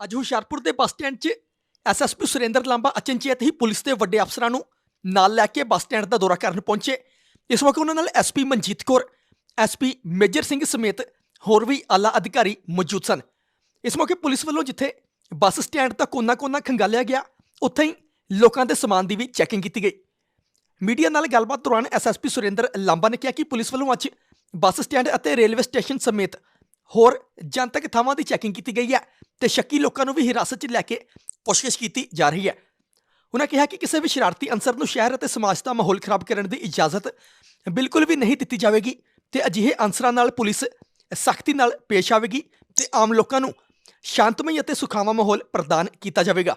ਅੱਜ ਹੁਸ਼ਿਆਰਪੁਰ ਦੇ bus stand 'ਚ ਐਸਐਸਪੀ ਸੁਰਿੰਦਰ ਲਾਂਬਾ ਅਚਨਚੇਤ ਹੀ ਪੁਲਿਸ ਦੇ ਵੱਡੇ ਅਫਸਰਾਂ ਨੂੰ ਨਾਲ ਲੈ ਕੇ ਬੱਸ ਸਟੈਂਡ ਦਾ ਦੌਰਾ ਕਰਨ ਪਹੁੰਚੇ। ਇਸ ਵਕਤ ਉਹਨਾਂ ਨਾਲ ਐਸਪੀ ਮਨਜੀਤ ਕੌਰ ਐਸਪੀ ਮੇਜਰ ਸਿੰਘ ਸਮੇਤ ਹੋਰ ਵੀ ਆਲਾ ਅਧਿਕਾਰੀ ਮੌਜੂਦ ਸਨ। ਇਸ ਮੌਕੇ ਪੁਲਿਸ ਵੱਲੋਂ ਜਿੱਥੇ ਬੱਸ ਸਟੈਂਡ ਦਾ ਕੋਨਾ-ਕੋਨਾ ਖੰਗਾਲਿਆ ਗਿਆ, ਉੱਥੇ ਹੀ ਲੋਕਾਂ ਦੇ ਸਮਾਨ ਦੀ ਵੀ ਚੈਕਿੰਗ ਕੀਤੀ ਗਈ। ਮੀਡੀਆ ਨਾਲ ਗੱਲਬਾਤ ਦੌਰਾਨ ਐਸਐਸਪੀ ਸੁਰਿੰਦਰ ਲਾਂਬਾ ਨੇ ਕਿਹਾ ਕਿ ਪੁਲਿਸ ਵੱਲੋਂ ਅੱਜ ਬੱਸ ਸਟੈਂਡ ਅਤੇ ਰੇਲਵੇ ਸਟੇਸ਼ਨ ਸਮੇਤ ਹੋਰ ਜਨਤਕ ਥਾਵਾਂ ਦੀ ਚੈਕਿੰਗ ਕੀਤੀ ਗਈ ਹੈ। ਤੇ ਸ਼ੱਕੀ ਲੋਕਾਂ ਨੂੰ ਵੀ ਹਿਰਾਸਤ 'ਚ ਲੈ ਕੇ ਪੁੱਛਗਿੱਛ ਕੀਤੀ ਜਾ ਰਹੀ ਹੈ। ਉਹਨਾਂ ਕਿਹਾ ਕਿ ਕਿਸੇ ਵੀ ਸ਼ਰਾਰਤੀ ਅੰਸਰ ਨੂੰ ਸ਼ਹਿਰ ਅਤੇ ਸਮਾਜ ਦਾ ਮਾਹੌਲ ਖਰਾਬ ਕਰਨ ਦੀ ਇਜਾਜ਼ਤ ਬਿਲਕੁਲ ਵੀ ਨਹੀਂ ਦਿੱਤੀ ਜਾਵੇਗੀ ਤੇ ਅਜਿਹੇ ਅੰਸਰਾਂ ਨਾਲ ਪੁਲਿਸ ਸਖਤੀ ਨਾਲ ਪੇਸ਼ ਆਵੇਗੀ ਤੇ ਆਮ ਲੋਕਾਂ ਨੂੰ ਸ਼ਾਂਤਮਈ ਅਤੇ ਸੁਖਾਵਾਂ ਮਾਹੌਲ ਪ੍ਰਦਾਨ ਕੀਤਾ ਜਾਵੇਗਾ।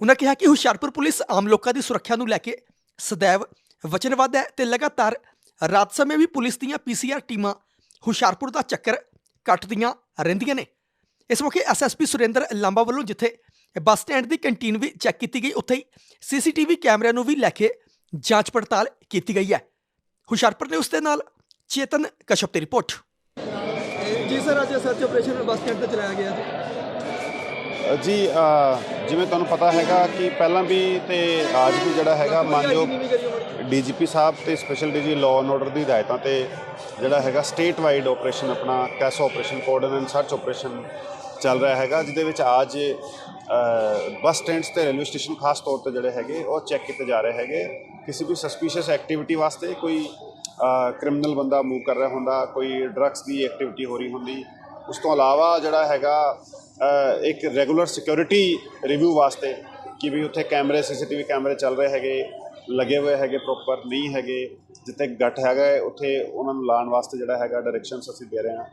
ਉਹਨਾਂ ਕਿਹਾ ਕਿ ਹੁਸ਼ਿਆਰਪੁਰ ਪੁਲਿਸ ਆਮ ਲੋਕਾਂ ਦੀ ਸੁਰੱਖਿਆ ਨੂੰ ਲੈ ਕੇ ਸदैव ਵਚਨਬੱਧ ਹੈ ਤੇ ਲਗਾਤਾਰ ਰਾਤ ਸਮੇਂ ਵੀ ਪੁਲਿਸ ਦੀਆਂ ਪੀਸੀਆਰ ਟੀਮਾਂ ਹੁਸ਼ਿਆਰਪੁਰ ਦਾ ਚੱਕਰ ਕੱਟਦੀਆਂ ਰਹਿੰਦੀਆਂ ਨੇ। ਇਸ ਮੌਕੇ ਐਸਐਸਪੀ ਸੁਰਿੰਦਰ ਲਾਂਬਾ ਵੱਲੋਂ ਜਿੱਥੇ ਬੱਸ ਸਟੈਂਡ ਦੀ ਕੰਟੀਨ ਵੀ ਚੈੱਕ ਕੀਤੀ ਗਈ, ਉੱਥੇ ਹੀ ਸੀਸੀਟੀਵੀ ਕੈਮਰਿਆਂ ਨੂੰ ਵੀ ਲੈ ਕੇ ਜਾਂਚ ਪੜਤਾਲ ਕੀਤੀ ਗਈ ਹੈ। ਹੁਸ਼ਿਆਰਪੁਰ ਨੇ ਉਸ ਦੇ ਨਾਲ ਚੇਤਨ ਕਸ਼ਪ ਦੀ ਰਿਪੋਰਟ। ਜੀ ਸਰ, ਅੱਜ ਸਰਚ ਆਪਰੇਸ਼ਨ ਬੱਸ ਸਟੈਂਡ ਤੇ ਚਲਾਇਆ ਗਿਆ ਜੀ ਜੀ ਜਿਵੇਂ ਤੁਹਾਨੂੰ ਪਤਾ ਹੈਗਾ ਕਿ ਪਹਿਲਾਂ ਵੀ ਤੇ ਅੱਜ ਵੀ ਜਿਹੜਾ ਹੈਗਾ ਮਾਨਯੋਗ ਡੀਜੀਪੀ ਸਾਹਿਬ ਤੇ special DG law and order ਦੀ ਹਦਾਇਤਾਂ ਤੇ ਜਿਹੜਾ ਹੈਗਾ ਸਟੇਟ ਵਾਈਡ ਆਪਰੇਸ਼ਨ ਆਪਣਾ CASO operation cordon and search operation ਚੱਲ ਰਿਹਾ ਹੈਗਾ, ਜਿਹਦੇ ਵਿੱਚ ਅੱਜ ਬੱਸ ਸਟੈਂਡਸ ਤੇ ਰੇਲਵੇ ਸਟੇਸ਼ਨ ਖਾਸ ਤੌਰ ਤੇ ਜਿਹੜੇ ਹੈਗੇ ਉਹ ਚੈੱਕ ਕੀਤੇ ਜਾ ਰਹੇ ਹੈਗੇ। ਕਿਸੇ ਵੀ ਸਸਪੀਸ਼ੀਅਸ ਐਕਟੀਵਿਟੀ ਵਾਸਤੇ ਕੋਈ ਕ੍ਰਿਮੀਨਲ ਬੰਦਾ ਮੂਵ ਕਰ ਰਿਹਾ ਹੁੰਦਾ, ਕੋਈ ਡਰੱਗਸ ਦੀ ਐਕਟੀਵਿਟੀ ਹੋ ਰਹੀ ਹੁੰਦੀ ਉਸ ਤੋਂ ਇਲਾਵਾ ਜਿਹੜਾ ਹੈਗਾ ਇੱਕ ਰੈਗੂਲਰ ਸਿਕਿਉਰਿਟੀ ਰਿਵਿਊ ਵਾਸਤੇ ਕਿ ਵੀ ਉੱਥੇ ਕੈਮਰੇ, ਸੀਸੀਟੀਵੀ ਕੈਮਰੇ ਚੱਲ ਰਹੇ ਹੈਗੇ, ਲੱਗੇ ਹੋਏ ਹੈਗੇ ਪ੍ਰੋਪਰ ਨਹੀਂ ਹੈਗੇ, ਜਿੱਥੇ ਗੱਟ ਹੈਗਾ ਉੱਥੇ ਉਹਨਾਂ ਨੂੰ ਲਾਉਣ ਵਾਸਤੇ ਜਿਹੜਾ ਹੈਗਾ ਡਾਇਰੈਕਸ਼ਨਸ ਅਸੀਂ ਦੇ ਰਹੇ ਹਾਂ।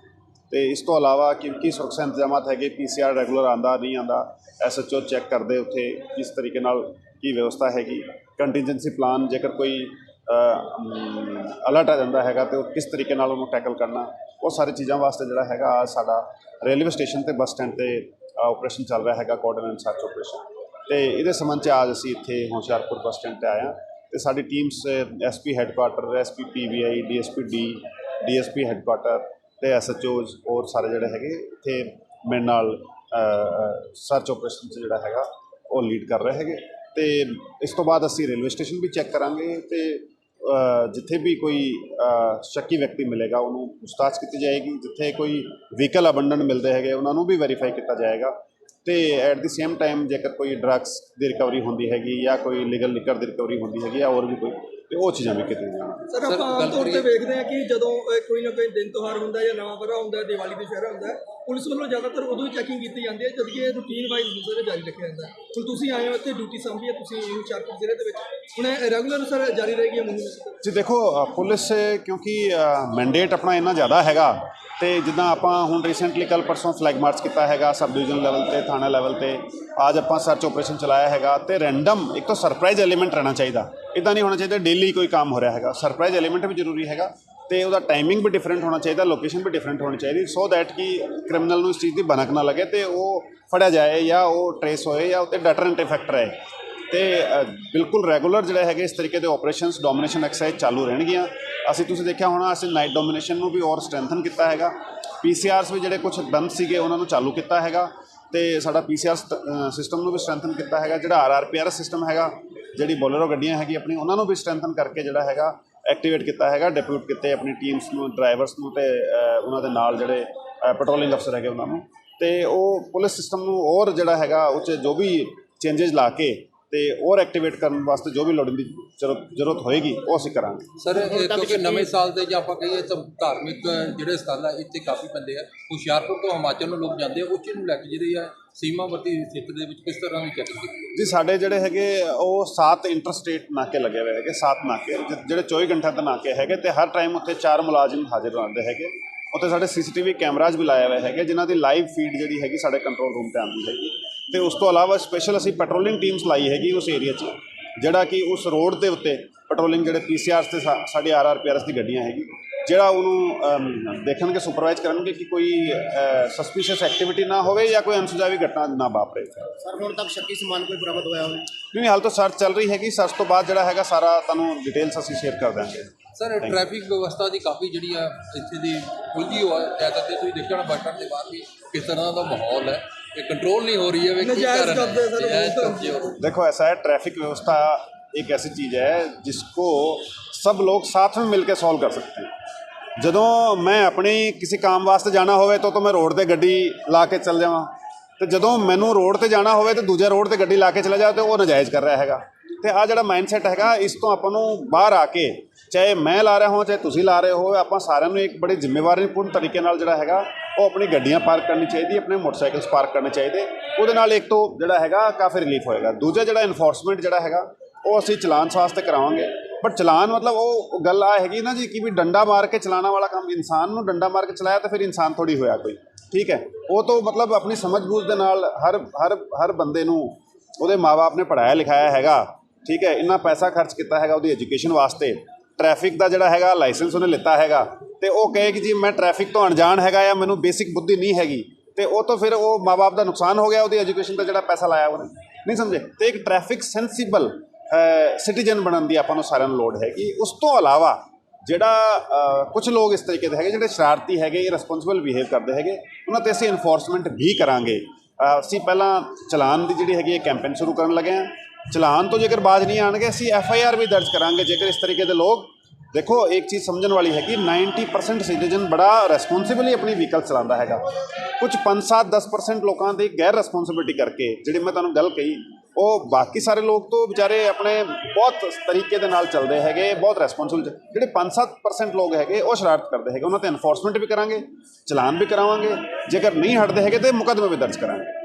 ਤੇ ਇਸ ਤੋਂ ਇਲਾਵਾ ਕਿ ਕੀ ਸੁਰੱਖਿਆ ਇੰਤਜ਼ਾਮਾਤ ਹੈਗੇ ਪੀਸੀਆਰ ਰੈਗੂਲਰ ਆਂਦਾ ਨਹੀਂ ਆਂਦਾ ਐਸਐਚਓ ਚੈੱਕ ਕਰਦੇ ਉੱਥੇ ਕਿਸ ਤਰੀਕੇ ਨਾਲ ਕੀ ਵਿਵਸਥਾ ਹੈਗੀ ਕੰਟੀਜੈਂਸੀ ਪਲਾਨ ਜੇਕਰ ਕੋਈ ਅਲਰਟ ਆ ਜਾਂਦਾ ਹੈਗਾ ਤੇ ਉਹ ਕਿਸ ਤਰੀਕੇ ਨਾਲ ਉਹਨੂੰ ਟੈਕਲ ਕਰਨਾ ਉਹ ਸਾਰੇ ਚੀਜ਼ਾਂ ਵਾਸਤੇ ਜਿਹੜਾ ਹੈਗਾ ਸਾਡਾ ਰੇਲਵੇ ਸਟੇਸ਼ਨ ਤੇ ਬੱਸ ਸਟੈਂਡ ਤੇ ਆਪਰੇਸ਼ਨ ਚੱਲ ਰਿਹਾ ਹੈਗਾ ਕੋਆਰਡੀਨੇਟ ਸਰਚ ਆਪਰੇਸ਼ਨ ਤੇ ਇਹਦੇ ਸੰਬੰਧ ਚ ਅੱਜ ਅਸੀਂ ਇੱਥੇ ਹੁਸ਼ਿਆਰਪੁਰ ਬੱਸ ਸਟੈਂਡ ਤੇ ਆਏ ਹਾਂ ਤੇ ਸਾਡੀ teams SP headquarter SP PVI DSP D DSP headquarter ਤੇ ਐਸਐਚਓਜ਼ ਔਰ ਸਾਰੇ ਜਿਹੜੇ ਹੈਗੇ ਇੱਥੇ ਮੇਰੇ ਨਾਲ ਸਰਚ ਆਪਰੇਸ਼ਨ 'ਚ ਜਿਹੜਾ ਹੈਗਾ ਉਹ ਲੀਡ ਕਰ ਰਹੇ ਹੈਗੇ। ਤੇ ਇਸ ਤੋਂ ਬਾਅਦ ਅਸੀਂ ਰੇਲਵੇ ਸਟੇਸ਼ਨ ਵੀ ਚੈੱਕ ਕਰਾਂਗੇ ਤੇ ਜਿੱਥੇ ਵੀ ਕੋਈ ਸ਼ੱਕੀ ਵਿਅਕਤੀ ਮਿਲੇਗਾ, ਉਹਨੂੰ ਪੁੱਛਤਾਛ ਕੀਤੀ ਜਾਏਗੀ। ਜਿੱਥੇ ਕੋਈ ਵਹੀਕਲ ਅਬੰਡਨ ਮਿਲਦੇ ਹੈਗੇ, ਉਹਨਾਂ ਨੂੰ ਵੀ ਵੈਰੀਫਾਈ ਕੀਤਾ ਜਾਏਗਾ। ਤੇ ਐਟ ਦੀ ਸੇਮ ਟਾਈਮ ਜੇਕਰ ਕੋਈ ਡਰੱਗਸ ਦੀ ਰਿਕਵਰੀ ਹੁੰਦੀ ਹੈਗੀ ਜਾਂ ਕੋਈ ਲੀਗਲ ਲਿਕਰ ਦੀ ਰਿਕਵਰੀ ਹੁੰਦੀ ਹੈਗੀ ਜਾਂ ਹੋਰ ਵੀ ਕੋਈ ਤੇ ਉਹ ਚੀਜ਼ਾਂ ਵੀ ਕੀਤੀਆਂ ਜਾਣਗੀਆਂ ਸਰ ਆਪਾਂ ਆਮ ਤੌਰ ਤੇ ਵੇਖਦੇ ਹਾਂ ਕਿ ਜਦੋਂ ਅਹ, ਕੋਈ ਨਾ ਕੋਈ ਦਿਨ ਤਿਉਹਾਰ ਹੁੰਦਾ ਜਾਂ ਨਵਾਂ ਵਰ੍ਹਾ ਹੁੰਦਾ ਦੀਵਾਲੀ ਦੁਸ਼ਹਿਰਾ ਹੁੰਦਾ ਪੁਲਿਸ ਵੱਲੋਂ ਜ਼ਿਆਦਾਤਰ ਉਦੋਂ ਹੀ ਚੈਕਿੰਗ ਕੀਤੀ ਜਾਂਦੀ ਹੈ ਜਦਕਿ ਇਹ ਰੂਟੀਨ ਵਾਈਜ਼ ਦੂਸਰੇ ਜਾਰੀ ਰੱਖਿਆ ਜਾਂਦਾ ਹੈ। ਹੁਣ ਤੁਸੀਂ ਆਏ ਹੋ ਇੱਥੇ ਡਿਊਟੀ ਸੰਭੀ ਹੈ ਤੁਸੀਂ ਹੁਸ਼ਿਆਰਪੁਰ ਜ਼ਿਲ੍ਹੇ ਦੇ ਵਿੱਚ। ਹੁਣ ਰੈਗੂਲਰ ਸਰ ਜਾਰੀ ਰਹੇਗੀ ਇਹ ਮੁਹਿੰਮ ਜੀ ਦੇਖੋ ਅ, ਪੁਲਿਸ ਕਿਉਂਕਿ ਮੈਂਡੇਟ ਆਪਣਾ ਇੰਨਾ ਜ਼ਿਆਦਾ ਹੈਗਾ ਤੇ ਜਿੱਦਾਂ ਆਪਾਂ ਹੁਣ ਰੀਸੈਂਟਲੀ ਕੱਲ ਪਰਸੋਂ ਫਲੈਗ ਮਾਰਚ ਕੀਤਾ ਹੈਗਾ ਸਬ ਡਿਵੀਜ਼ਨ ਲੈਵਲ ਤੇ, ਥਾਣਾ ਲੈਵਲ ਤੇ, ਅੱਜ ਆਪਾਂ ਸਰਚ ਆਪਰੇਸ਼ਨ ਚਲਾਇਆ ਹੈਗਾ ਤੇ ਰੈਂਡਮ ਇੱਕ ਤਾਂ ਸਰਪ੍ਰਾਈਜ਼ ਐਲੀਮੈਂਟ ਰਹਿਣਾ ਚਾਹੀਦਾ। ਇਦਾਂ ਨਹੀਂ ਹੋਣਾ ਚਾਹੀਦਾ ਡੇਲੀ ਕੋਈ ਕੰਮ ਹੋ ਰਿਹਾ ਹੈਗਾ। ਸਰਪ੍ਰਾਈਜ਼ ਐਲੀਮੈਂਟ ਵੀ ਜ਼ਰੂਰੀ ਹੈਗਾ ਤੇ ਉਹਦਾ ਟਾਈਮਿੰਗ ਵੀ ਡਿਫਰੈਂਟ ਹੋਣਾ ਚਾਹੀਦਾ ਲੋਕੇਸ਼ਨ ਵੀ ਡਿਫਰੈਂਟ ਹੋਣੀ ਚਾਹੀਦੀ ਸੋ ਦੈਟ ਕਿ ਕ੍ਰਿਮੀਨਲ ਨੂੰ ਇਸ ਚੀਜ਼ ਦੀ ਬਨਕ ਨਾ ਲੱਗੇ ਤੇ ਉਹ ਫੜਿਆ ਜਾਏ ਜਾਂ ਉਹ ਟਰੇਸ ਹੋਏ ਜਾਂ ਉੱਤੇ ਡਟਰੈਂਟ ਇਫੈਕਟ ਰਹੇ। ਤੇ ਬਿਲਕੁਲ ਰੈਗੂਲਰ ਜਿਹੜਾ ਹੈਗੇ ਇਸ ਤਰੀਕੇ ਦੇ ਆਪਰੇਸ਼ਨਸ, ਡੋਮੀਨੇਸ਼ਨ ਐਕਸਰਸਾਈਜ਼ ਚਾਲੂ ਰਹਿਣਗੀਆਂ। ਅਸੀਂ ਤੁਸੀਂ ਦੇਖਿਆ ਹੋਣਾ, ਅਸੀਂ ਨਾਈਟ ਡੋਮੀਨੇਸ਼ਨ ਨੂੰ ਵੀ ਔਰ ਸਟਰੈਂਥਨ ਕੀਤਾ ਹੈਗਾ। ਪੀਸੀਆਰਸ ਵੀ ਜਿਹੜੇ ਕੁਝ ਬੰਦ ਸੀਗੇ, ਉਹਨਾਂ ਨੂੰ ਚਾਲੂ ਕੀਤਾ ਹੈਗਾ। ਤੇ ਸਾਡਾ ਪੀਸੀਆਰ ਸਿਸਟਮ ਨੂੰ ਵੀ ਸਟਰੈਂਥਨ ਕੀਤਾ ਹੈਗਾ, ਜਿਹੜਾ ਆਰਆਰਪੀਆਰ ਸਿਸਟਮ ਹੈਗਾ, ਜਿਹੜੀ ਬੋਲਰੋ ਗੱਡੀਆਂ ਹੈਗੀ ਆਪਣੀ, ਉਹਨਾਂ ਨੂੰ ਵੀ ਸਟਰੈਂਥਨ ਕਰਕੇ ਜਿਹੜਾ ਹੈਗਾ, ਐਕਟੀਵੇਟ ਕੀਤਾ ਹੈਗਾ ਡਿਪਿਊਟ ਕੀਤੇ ਆਪਣੀ ਟੀਮਸ ਨੂੰ, ਡਰਾਈਵਰਸ ਨੂੰ ਤੇ ਉਹਨਾਂ ਦੇ ਨਾਲ ਜਿਹੜੇ ਪੈਟਰੋਲਿੰਗ ਅਫਸਰ ਹੈਗੇ ਉਹਨਾਂ ਨੂੰ। ਤੇ ਉਹ ਪੁਲਿਸ ਸਿਸਟਮ ਨੂੰ ਹੋਰ ਜਿਹੜਾ ਹੈਗਾ, ਉਹ 'ਚ ਜੋ ਵੀ ਚੇਂਜਸ ਲਾ ਕੇ ਤੇ ਹੋਰ ਐਕਟੀਵੇਟ ਕਰਨ ਵਾਸਤੇ ਜੋ ਵੀ ਲੋੜੀਂਦੀ ਜ਼ਰੂਰਤ ਜ਼ਰੂਰਤ ਹੋਏਗੀ ਉਹ ਅਸੀਂ ਕਰਾਂਗੇ। ਸਰ ਕਿਉਂਕਿ ਨਵੇਂ ਸਾਲ ਦੇ ਜਾਂ ਆਪਾਂ ਕਹੀਏ ਤਾਂ ਧਾਰਮਿਕ ਜਿਹੜੇ ਸਥਲ ਆ ਇੱਥੇ ਕਾਫੀ ਪੈਂਦੇ ਆ। ਹੁਸ਼ਿਆਰਪੁਰ ਤੋਂ ਹਿਮਾਚਲ ਨੂੰ ਲੋਕ ਜਾਂਦੇ ਆ ਉੱਚੇ ਨੂੰ ਲੈ ਕੇ ਜਿਹੜੀ ਆ ਸੀਮਾਵਰਤੀ ਖੇਤਰ ਦੇ ਵਿੱਚ ਕਿਸ ਤਰ੍ਹਾਂ ਦੀ ਚੈਕਿੰਗ ਕੀਤੀ ਜੀ ਸਾਡੇ ਜਿਹੜੇ ਹੈਗੇ ਉਹ ਸੱਤ ਇੰਟਰਸਟੇਟ ਨਾਕੇ ਲੱਗੇ ਹੋਏ ਹੈਗੇ ਸੱਤ ਨਾਕੇ। ਜਿਹੜੇ 24 ਘੰਟੇ ਦੇ ਨਾਕੇ ਹੈਗੇ ਤੇ ਹਰ ਟਾਈਮ ਉੱਥੇ ਚਾਰ ਮੁਲਾਜ਼ਮ ਹਾਜ਼ਰ ਰਹਿੰਦੇ ਹੈਗੇ। ਉੱਥੇ ਸਾਡੇ ਸੀਸੀਟੀਵੀ ਕੈਮਰਾਜ਼ ਵੀ ਲਾਏ ਹੋਏ ਹੈਗੇ ਜਿਨ੍ਹਾਂ ਦੀ ਲਾਈਵ ਫੀਡ ਜਿਹੜੀ ਹੈਗੀ ਸਾਡੇ ਕੰਟਰੋਲ ਰੂਮ ਤੇ ਆਉਂਦੀ ਹੈਗੀ। ਤੇ ਉਸ ਤੋਂ ਇਲਾਵਾ ਸਪੈਸ਼ਲ ਅਸੀਂ ਪੈਟਰੋਲਿੰਗ ਟੀਮਸ ਲਾਈ ਹੈਗੀ ਉਸ ਏਰੀਆ 'ਚ ਜਿਹੜਾ ਕਿ ਉਸ ਰੋਡ ਦੇ ਉੱਤੇ ਪੈਟਰੋਲਿੰਗ ਜਿਹੜੇ ਪੀਸੀਆਰਸ ਤੇ ਸਾਡੇ ਆਰਆਰਪੀਆਰਸ ਦੀ ਗੱਡੀਆਂ ਹੈਗੀ ਜਿਹੜਾ ਉਹਨੂੰ ਦੇਖਣਗੇ ਸੁਪਰਵਾਈਜ਼ ਕਰਨਗੇ ਕਿ ਕੋਈ ਸਸਪੀਸ਼ੀਅਸ ਐਕਟੀਵਿਟੀ ਨਾ ਹੋਵੇ ਜਾਂ ਕੋਈ ਅਨਸੁਝਾਵੀ ਘਟਨਾ ਨਾ ਵਾਪਰੇ। ਸਰ ਹੁਣ ਤੱਕ ਸ਼ੱਕੀ ਸਮਾਨ ਕੋਈ ਬਰਾਮਦ ਹੋਇਆ ਹੋਵੇ? ਨਹੀਂ ਹਾਲ ਤਾਂ ਸਰਚ ਚੱਲ ਰਹੀ ਹੈਗੀ ਸਰਚ ਤੋਂ ਬਾਅਦ ਜਿਹੜਾ ਹੈਗਾ ਸਾਰਾ ਤੁਹਾਨੂੰ ਡਿਟੇਲਸ ਅਸੀਂ ਸ਼ੇਅਰ ਕਰ ਦਾਂਗੇ। ਸਰ ਟ੍ਰੈਫਿਕ ਵਿਵਸਥਾ ਦੀ ਕਾਫੀ ਜਿਹੜੀ ਆ ਇੱਥੇ ਦੀ ਉਲਝੀ ਹੋਆ ਜ਼ਿਆਦਾ ਤੇ ਤੁਸੀਂ ਦੇਖਿਆ ਹੋਣਾ ਦੇ ਬਾਹਰ ਵੀ ਕਿਸ ਤਰ੍ਹਾਂ ਦਾ ਮਾਹੌਲ ਹੈ। ਇਹ ਕੰਟਰੋਲ ਨਹੀਂ ਹੋ ਰਹੀ ਹੈ ਵੀ ਕੀ ਕਾਰਨ ਹੈ ਨਜਾਇਜ਼ ਕਬਜ਼ੇ ਹੋ ਰਹੇ। देखो ऐसा है ट्रैफिक व्यवस्था एक ऐसी चीज़ है जिसको सब लोग साथ में मिलकर सॉल्व कर सकते हैं ਜਦੋਂ ਮੈਂ ਆਪਣੀ ਕਿਸੇ ਕੰਮ ਵਾਸਤੇ ਜਾਣਾ ਹੋਵੇ ਤਾਂ ਤਾਂ ਮੈਂ ਰੋਡ ਤੇ ਗੱਡੀ ਲਾ ਕੇ ਚੱਲ ਜਾਵਾਂ ਤੇ ਜਦੋਂ ਮੈਨੂੰ ਰੋਡ ਤੇ ਜਾਣਾ ਹੋਵੇ ਤੇ ਦੂਜੇ ਰੋਡ ਤੇ ਗੱਡੀ ਲਾ ਕੇ ਚਲਾ ਜਾ ਤੇ ਉਹ ਨਜਾਇਜ਼ ਕਰ ਰਿਹਾ ਹੈਗਾ ਤੇ ਆ ਜਿਹੜਾ ਮਾਈਂਡਸੈਟ ਹੈਗਾ ਇਸ ਤੋਂ ਆਪਾਂ ਨੂੰ ਬਾਹਰ ਆ ਕੇ ਚਾਹੇ ਮੈਂ ਲਾ ਰਿਹਾ ਹਾਂ ਚਾਹੇ ਤੁਸੀਂ ਲਾ ਰਹੇ ਹੋ ਆਪਾਂ ਸਾਰਿਆਂ ਨੂੰ ਇੱਕ ਬੜੀ ਜ਼ਿੰਮੇਵਾਰੀਪੂਰਨ ਤਰੀਕੇ ਨਾਲ ਜਿਹੜਾ ਹੈਗਾ ਉਹ ਆਪਣੀ ਗੱਡੀਆਂ ਪਾਰਕ ਕਰਨੀ ਚਾਹੀਦੀ, ਆਪਣੇ ਮੋਟਰਸਾਈਕਲਸ ਪਾਰਕ ਕਰਨੇ ਚਾਹੀਦੇ। ਉਹਦੇ ਨਾਲ ਇੱਕ ਤੋਂ ਜਿਹੜਾ ਹੈਗਾ ਕਾਫੀ ਰਿਲੀਫ ਹੋਏਗਾ। ਦੂਜਾ ਜਿਹੜਾ ਇਨਫੋਰਸਮੈਂਟ ਜਿਹੜਾ ਹੈਗਾ, ਉਹ ਅਸੀਂ ਚਲਾਨ ਵਾਸਤੇ ਕਰਾਵਾਂਗੇ। ਬਟ ਚਲਾਨ ਮਤਲਬ ਉਹ ਗੱਲ ਆ ਹੈਗੀ ਨਾ ਜੀ ਕਿ ਵੀ ਡੰਡਾ ਮਾਰ ਕੇ ਚਲਾਉਣ ਵਾਲਾ ਕੰਮ, ਇਨਸਾਨ ਨੂੰ ਡੰਡਾ ਮਾਰ ਕੇ ਚਲਾਇਆ ਤਾਂ ਫਿਰ ਇਨਸਾਨ ਥੋੜੀ ਹੋਇਆ ਕੋਈ। ਠੀਕ ਹੈ? ਉਹ ਤੋਂ ਮਤਲਬ ਆਪਣੀ ਸਮਝ ਬੂਝ ਦੇ ਨਾਲ ਹਰ ਹਰ ਹਰ ਬੰਦੇ ਨੂੰ ਉਹਦੇ ਮਾਪੇ ਨੇ ਪੜਾਇਆ ਲਿਖਾਇਆ ਹੈਗਾ। ਠੀਕ ਹੈ? ਇੰਨਾ ਪੈਸਾ ਖਰਚ ਕੀਤਾ ਹੈਗਾ ਉਹਦੀ ਐਜੂਕੇਸ਼ਨ ਵਾਸਤੇ। ਟ੍ਰੈਫਿਕ ਦਾ ਜਿਹੜਾ ਹੈਗਾ ਲਾਇਸੈਂਸ ਉਹਨੇ ਲਿੱਤਾ ਹੈਗਾ। ਤੇ ਉਹ ਕਹੇ ਕਿ ਜੀ ਮੈਂ ਟ੍ਰੈਫਿਕ ਤੋਂ ਅਣਜਾਣ ਹੈਗਾ ਆ, ਮੈਨੂੰ ਬੇਸਿਕ ਬੁੱਧੀ ਨਹੀਂ ਹੈਗੀ। ਤੇ ਉਹ ਤੋਂ ਫਿਰ ਉਹ ਮਾਪੇ ਦਾ ਨੁਕਸਾਨ ਹੋ ਗਿਆ, ਉਹਦੀ ਐਜੂਕੇਸ਼ਨ ਦਾ ਜਿਹੜਾ ਪੈਸਾ ਲਾਇਆ ਉਹਨੇ। ਨਹੀਂ ਸਮਝੇ? ਤੇ ਇੱਕ ਟ੍ਰੈਫਿਕ ਸੈਂਸੀਬਲ ਸਿਟੀਜ਼ਨ ਬਣਨ ਦੀ ਆਪਾਂ ਨੂੰ ਸਾਰਿਆਂ ਨੂੰ ਲੋੜ ਹੈਗੀ। ਉਸ ਤੋਂ ਇਲਾਵਾ ਜਿਹੜਾ ਕੁਝ ਲੋਕ ਇਸ ਤਰੀਕੇ ਦੇ ਹੈਗੇ, ਜਿਹੜੇ ਸ਼ਰਾਰਤੀ ਹੈਗੇ ਇਰਰਿਸਪੌਂਸਿਬਲ ਬਿਹੇਵ ਕਰਦੇ ਹੈਗੇ, ਉਹਨਾਂ ਤੇ ਅਸੀਂ ਇਨਫੋਰਸਮੈਂਟ ਵੀ ਕਰਾਂਗੇ। ਅਸੀਂ ਪਹਿਲਾਂ ਚਲਾਨ ਦੀ ਜਿਹੜੀ ਹੈਗੀ ਕੈਂਪੇਨ ਸ਼ੁਰੂ ਕਰਨ ਲੱਗੇ ਹਾਂ। ਚਲਾਨ ਤੋਂ ਜੇਕਰ ਬਾਜ਼ ਨਹੀਂ ਆਣਗੇ, ਅਸੀਂ ਐਫ ਆਈ ਆਰ ਵੀ ਦਰਜ ਕਰਾਂਗੇ। ਜੇਕਰ ਇਸ ਤਰੀਕੇ ਦੇ ਲੋਕ ਦੇਖੋ, ਇੱਕ ਚੀਜ਼ ਸਮਝਣ ਵਾਲੀ ਹੈ ਕਿ 90% ਸਿਟੀਜ਼ਨ ਬੜਾ ਰਿਸਪੌਂਸਿਬਲੀ ਆਪਣੀ ਵਹੀਕਲ ਚਲਾਉਂਦਾ ਹੈਗਾ। ਕੁਝ 5-7 10% ਲੋਕਾਂ ਦੀ ਗੈਰ ਰਿਸਪੌਂਸਿਬਿਲਟੀ ਕਰਕੇ, ਜਿਹੜੇ ਮੈਂ ਤੁਹਾਨੂੰ ਗੱਲ ਕਹੀ, ਉਹ ਬਾਕੀ ਸਾਰੇ ਲੋਕ ਤੋਂ ਵਿਚਾਰੇ ਆਪਣੇ ਬਹੁਤ ਤਰੀਕੇ ਦੇ ਨਾਲ ਚੱਲਦੇ ਹੈਗੇ, ਬਹੁਤ ਰਿਸਪੌਂਸਿਬਲ ਜਿਹੜੇ 5-7% ਲੋਕ ਹੈਗੇ, ਉਹ ਸ਼ਰਾਰਤ ਕਰਦੇ ਹੈਗੇ, ਉਹਨਾਂ ਤੇ ਐਨਫੋਰਸਮੈਂਟ ਵੀ ਕਰਾਂਗੇ, ਚਲਾਨ ਵੀ ਕਰਾਵਾਂਗੇ। ਜੇਕਰ ਨਹੀਂ ਹਟਦੇ ਹੈਗੇ, ਤੇ ਮੁਕੱਦਮੇ ਵੀ ਦਰਜ ਕਰਾਂਗੇ।